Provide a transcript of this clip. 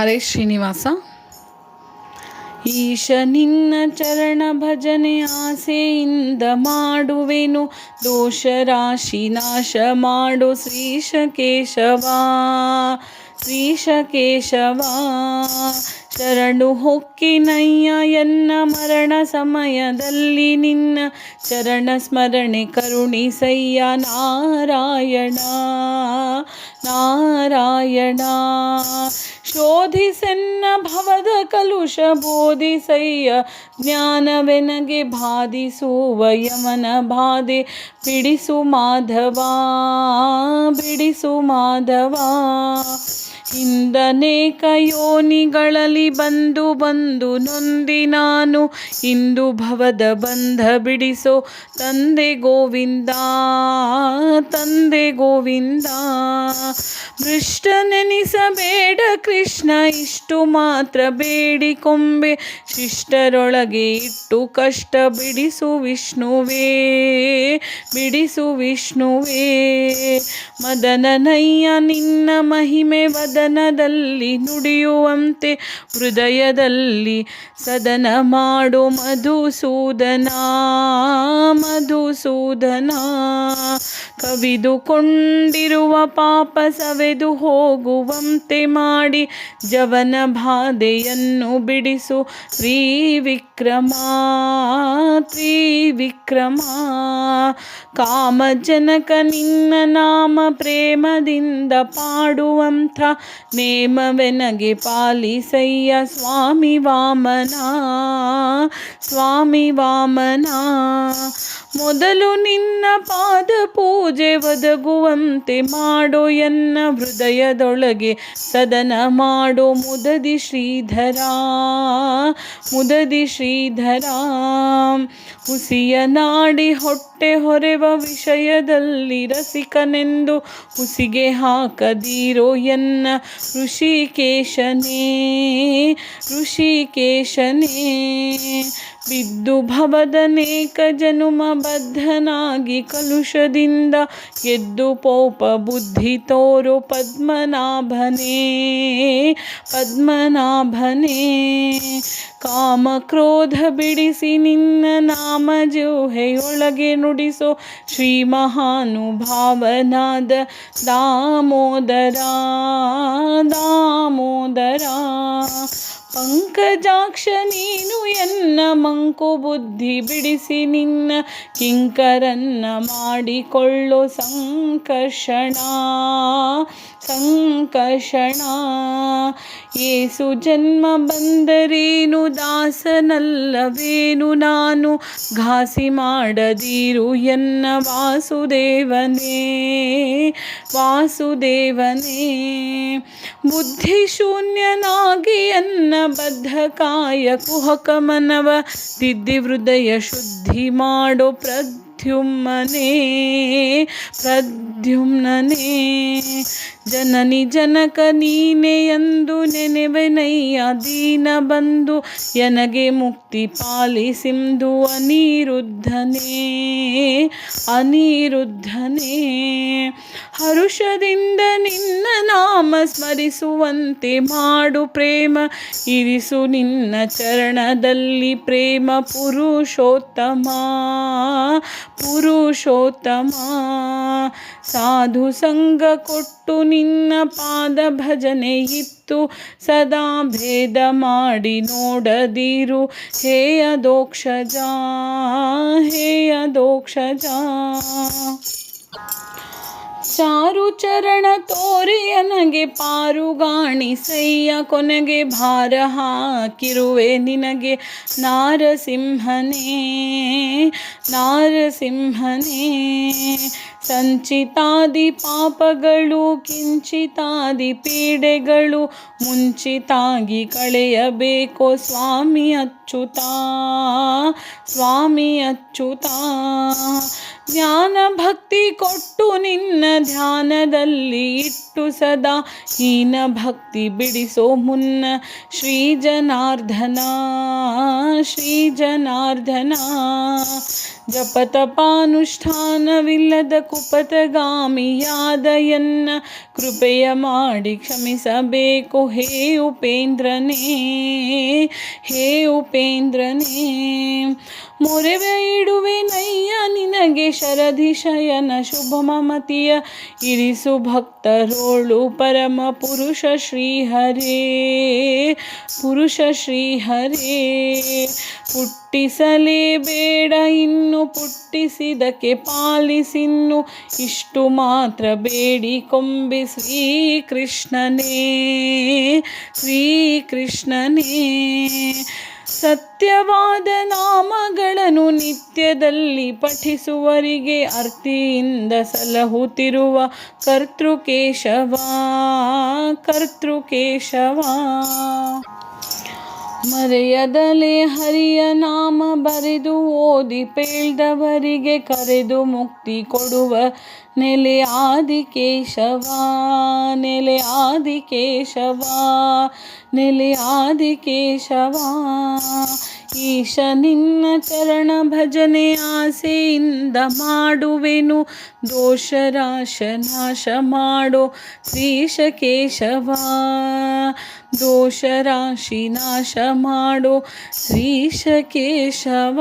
ಹರೇ ಶ್ರೀನಿವಾಸ. ಈಶ ನಿನ್ನ ಚರಣ ಭಜನೆ ಆಸೆಯಿಂದ ಮಾಡುವೆನು, ದೋಷ ರಾಶಿ ನಾಶ ಮಾಡು ಶ್ರೀಶ ಕೇಶವ ಶ್ರೀಶ ಕೇಶವ ಶರಣು ಹೊಕ್ಕಿನಯ್ಯ ಎನ್ನ ಮರಣ ಸಮಯದಲ್ಲಿ ನಿನ್ನ ಚರಣ ಸ್ಮರಣೆ ಕರುಣಿಸಯ್ಯ ನಾರಾಯಣ. ನಾರಾಯಣ ಶೋಧಿಸೆನ್ನ ಭವದ ಕಲುಷ ಬೋಧಿಸಯ್ಯ ಜ್ಞಾನವೆನಗೆ ಬಾಧಿಸುವ ಯಮನ ಬಾಧೆ ಬಿಡಿಸು ಮಾಧವ ಬಿಡಿಸು ಮಾಧವ ಇಂದನೇಕ ಯೋನಿಗಳಲ್ಲಿ ಬಂದು ಬಂದು ನೊಂದಿ ನಾನು, ಇಂದು ಭವದ ಬಂಧ ಬಿಡಿಸೋ ತಂದೆ ಗೋವಿಂದ ತಂದೆ ಗೋವಿಂದ. ಭೃಷ್ಟ ನೆನಿಸಬೇಡ ಕೃಷ್ಣ, ಇಷ್ಟು ಮಾತ್ರ ಬೇಡಿಕೊಂಬೆ ಶಿಷ್ಟರೊಳಗೆ ಇಟ್ಟು ಕಷ್ಟ ಬಿಡಿಸು ವಿಷ್ಣುವೇ ಬಿಡಿಸು ವಿಷ್ಣುವೇ. ಮದನನಯ್ಯ ನಿನ್ನ ಮಹಿಮೆ ವದನದಲ್ಲಿ ನುಡಿಯುವಂತೆ ಹೃದಯದಲ್ಲಿ ಸದನ ಮಾಡು ಮಧುಸೂದನ ಮಧುಸೂದನ. ಕವಿದುಕೊಂಡಿರುವ ಪಾಪ ಸವೆದು ಹೋಗುವಂತೆ ಮಾಡಿ ಜವನ ಬಾಧೆಯನ್ನು ಬಿಡಿಸು ತ್ರಿವಿಕ್ರಮ ತ್ರಿವಿಕ್ರಮ. ಕಾಮಜನಕ ನಿನ್ನ ನಾಮ ಪ್ರೇಮದಿಂದ ಪಾಡುವಂಥ నేమ వెనగి పాలిసయ్య స్వామి వామనా స్వామి వామనా. ಮೊದಲು ನಿನ್ನ ಪಾದ ಪೂಜೆ ಒದಗುವಂತೆ ಮಾಡೋ ಎನ್ನ ಹೃದಯದೊಳಗೆ ಸದನ ಮಾಡೋ ಮುದದಿ ಶ್ರೀಧರ ಮುದದಿ ಶ್ರೀಧರ. ಹುಸಿಯ ನಾಡಿ ಹೊಟ್ಟೆ ಹೊರೆವ ವಿಷಯದಲ್ಲಿ ರಸಿಕನೆಂದು ಹುಸಿಗೆ ಹಾಕದಿರೋ ಎನ್ನ ಋಷಿಕೇಶನೇ ಋಷಿಕೇಶನೇ. ಬಿದ್ದು ಭವದನೇಕ ಜನುಮ ಬದ್ಧನಾಗಿ ಕಲುಷದಿಂದ ಗೆದ್ದು ಪೋಪ ಬುದ್ಧಿ ತೋರು ಪದ್ಮನಾಭನೇ ಪದ್ಮನಾಭನೇ. ಕಾಮ ಕ್ರೋಧ ಬಿಡಿಸಿ ನಿನ್ನ ನಾಮ ಜೋಹೆಯೊಳಗೆ ನುಡಿಸೋ ಶ್ರೀ ಮಹಾನುಭಾವನಾದ ದಾಮೋದರ ದಾಮೋದರ. ಪಂಕಜಾಕ್ಷ ನೀನು ಎನ್ನ ಮಂಕು ಬುದ್ಧಿ ಬಿಡಿಸಿ ನಿನ್ನ ಕಿಂಕರನ್ನ ಮಾಡಿಕೊಳ್ಳೋ ಸಂಕರ್ಷಣ. ಸಂಕರ್ಷಣ ಏಸು ಜನ್ಮ ಬಂದರೇನು ದಾಸನಲ್ಲವೇನು ನಾನು? ಘಾಸಿ ಮಾಡದಿರು ಎನ್ನ ವಾಸುದೇವನೇ ವಾಸುದೇವನೇ. ಬುದ್ಧಿ ಶೂನ್ಯನಾಗಿ ಎನ್ನ ಬದ್ಧಕಾಯ ಕುಹಕ ಮನವ ತಿದ್ದಿ ಹೃದಯ ಶುದ್ಧಿ ಮಾಡೋ ಪ್ರದ್ಯುಮ್ನೇ ಪ್ರದ್ಯುಮ್ನೇ ಜನನಿ ಜನಕ ನೀನೆ ಎಂದು ನೆನೆವೆನಯ್ಯ ದೀನ ಬಂದು ಎನಗೆ ಮುಕ್ತಿ ಪಾಲಿಸಿಂದು ಅನಿರುದ್ಧನೇ ಅನಿರುದ್ಧನೇ. ಹರುಷದಿಂದ ನಿನ್ನ ನಾಮ ಸ್ಮರಿಸುವಂತೆ ಮಾಡು ಪ್ರೇಮ, ಇರಿಸು ನಿನ್ನ ಚರಣದಲ್ಲಿ ಪ್ರೇಮ ಪುರುಷೋತ್ತಮ ಪುರುಷೋತ್ತಮ. ಸಾಧು ಸಂಗ ಕೊಟ್ಟು ನಿನ್ನ ಪಾದ ಭಜನೆ ಇತ್ತು. ಸದಾ ಭೇದ ಮಾಡಿ ನೋಡದಿರು. ಹೇಯ ದೋಕ್ಷಜ ಹೇಯ ದೋಕ್ಷಜ ಚಾರು ಚರಣ ತೋರಿಯನಗೆ ಪಾರುಗಾಣಿಸಯ್ಯ ಕೊನೆಗೆ ಭಾರ ಹಾಕಿರುವೆ ನಿನಗೆ ನಾರಸಿಂಹನೇ ನಾರಸಿಂಹನೇ. ಸಂಚಿತಾದಿ ಪಾಪಗಳು, ಕಿಂಚಿತಾದಿ ಪೀಡೆಗಳು ಮುಂಚಿತಾಗಿ ಕಳೆಯಬೇಕು ಸ್ವಾಮಿ ಅಚ್ಚುತ ಸ್ವಾಮಿ ಅಚ್ಚುತ ಜ್ಞಾನ ಭಕ್ತಿ ಕೊಟ್ಟು ನಿನ್ನ ಧ್ಯಾನದಲ್ಲಿ ಇಟ್ಟು ಸದಾ ಹೀನ ಭಕ್ತಿ ಬಿಡಿಸೋ ಮುನ್ನ ಶ್ರೀ ಜನಾರ್ಧನ ಶ್ರೀ ಜನಾರ್ದನ ಜಪತಪಾನುಷ್ಠಾನವಿಲ್ಲದ ಕುಪತಗಾಮಿಯಾದಯನ್ನ ಕೃಪೆಯ ಮಾಡಿ ಕ್ಷಮಿಸಬೇಕು. ಹೇ ಉಪೇಂದ್ರನೇ ಹೇ ಉಪೇಂದ್ರನೇ, ಮೊರೆವೆ ಇಡುವೆ ನಯ್ಯ ನಿನಗೆ ಶರಧಿಶಯನ ಶುಭ ಮಮತಿಯ ಇರಿಸು ಭಕ್ತರೋಳು ಪರಮ ಪುರುಷ ಶ್ರೀಹರೇ ಪುರುಷ ಶ್ರೀಹರೇ. ಪುಟ್ಟಿಸಲೇ ಬೇಡ, ಇನ್ನು ಪುಟ್ಟಿಸಿದಕ್ಕೆ ಪಾಲಿಸಿನ್ನು ಇಷ್ಟು ಮಾತ್ರ. ಬೇಡಿ ಕೊಂಬೆ ಶ್ರೀಕೃಷ್ಣನೇ ಶ್ರೀಕೃಷ್ಣನೇ. ಸತ್ಯವಾದ ನಾಮಗಳನ್ನು ನಿತ್ಯದಲ್ಲಿ ಪಠಿಸುವರಿಗೆ ಅರ್ತಿಯಿಂದ ಸಲಹುತ್ತಿರುವ ಕರ್ತೃಕೇಶವ ಕರ್ತೃಕೇಶವ. ಮರೆಯದಲೆ ಹರಿಯ ನಾಮ ಬರೆದು ಓದಿ ಪೇಳ್ದವರಿಗೆ ಕರೆದು ಮುಕ್ತಿ ಕೊಡುವ ನೆಲೆ ಆದಿಕೇಶವ ನೆಲೆ ಆದಿಕೇಶವ ನೆಲೆ ಆದಿಕೇಶವ. ಈಶ ನಿನ್ನ ಚರಣ ಭಜನೆ ಆಸೆಯಿಂದ ಮಾಡುವೆನು. ದೋಷ ರಾಶ ನಾಶ ಮಾಡೋ ಶ್ರೀಶ ಕೇಶವ ದೋಷರಾಶಿ ನಾಶ ಮಾಡೋ ಶ್ರೀಶ ಕೇಶವ